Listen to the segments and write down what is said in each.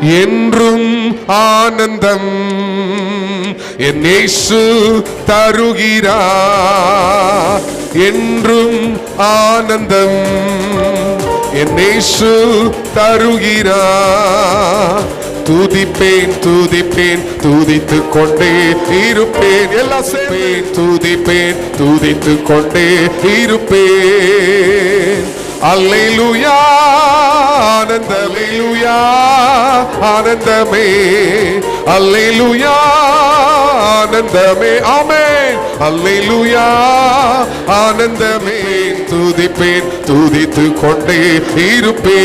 என்றும் ஆனந்தம் என் இயேசு தருகிறா. என்றும் ஆனந்தம் என் இயேசு தருகிறா. துதிப்பேன் துதிப்பேன் துதித்து கொண்டே இருப்பேன். எல்லா சேர்ப்பேன் துதிப்பேன் துதித்து கொண்டே இருப்பேன். அல்லேலூயா ஆனந்தமேலுயா ஆனந்தமே. அல்லேலூயா ஆனந்தமே. ஆமென். அல்லேலூயா ஆனந்தமே. துதிப்பேன் துதித்து கொண்டே இருப்பேன்.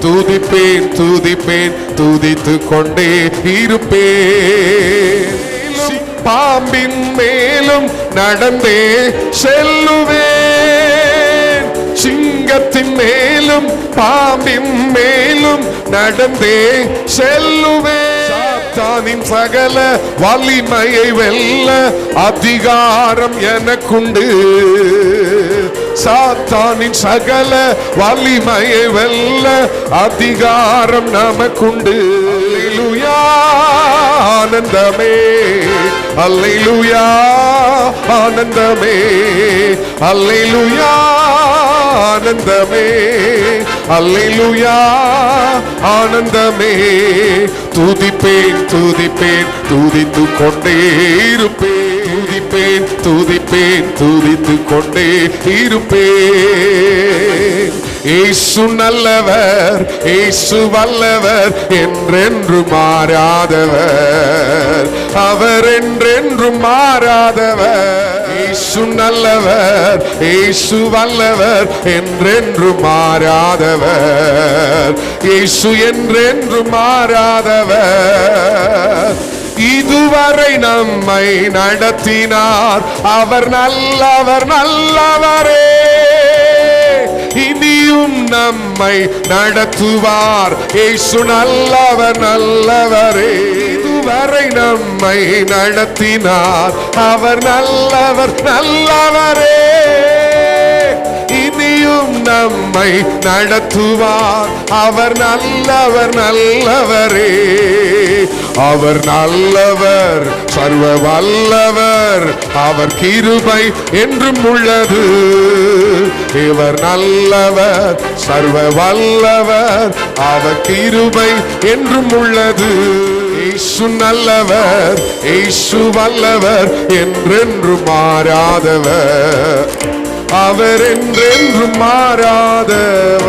துதிப்பேன் துதிப்பேன் துதித்து கொண்டே இருப்பேன். பாம்பின் மேலும் நடந்தே செல்லுவேன் சிங்கத்தின் மேலும் பாம்பின் மேலும் நடந்தே செல்லுவே சாத்தானின் சகல வலிமையை வெல்ல அதிகாரம் எனக்குண்டு. சாத்தானின் சகல வலிமையை வெல்ல அதிகாரம் நமக்குண்டு. அல்லேலூயா ஆனந்தமே. அல்லேலூயா ஆனந்தமே. அல்லேலூயா ஆனந்தமே. அல்லையிலுயா ஆனந்தமே. துதிப்பேன் துதிப்பேன் துதித்து கொண்டே இருப்பேன். துதிப்பேன் துதிப்பேன் துதித்து கொண்டே இருப்பேன். ஏசு நல்லவர் ஏசு வல்லவர் என்றென்று மாறாதவர். அவர் என்றென்று மாறாதவர். இயேசு நல்லவர் இயேசு வல்லவர் என்றென்று மாறாதவர். இயேசு என்றென்று மாறாதவர். இதுவரை நம்மை நடத்தினார் அவர் நல்லவர் நல்லவரே. இனியும் நம்மை நடத்துவார் இயேசு நல்லவர் நல்லவரே. வரை நம்மை நடத்தினார். அவர் நல்லவர் நல்லவரே. இனியும் நம்மை நடத்துவார். அவர் நல்லவர் நல்லவரே. அவர் நல்லவர் சர்வ வல்லவர். அவர் கிருபை என்றும் உள்ளது. இவர் நல்லவர் சர்வ வல்லவர். அவர் கிருபை என்றும் உள்ளது. ஏசு நல்லவர் ஏசு வல்லவர் என்றென்று மாறாதவர். அவர் என்றென்று மாறாதவர்.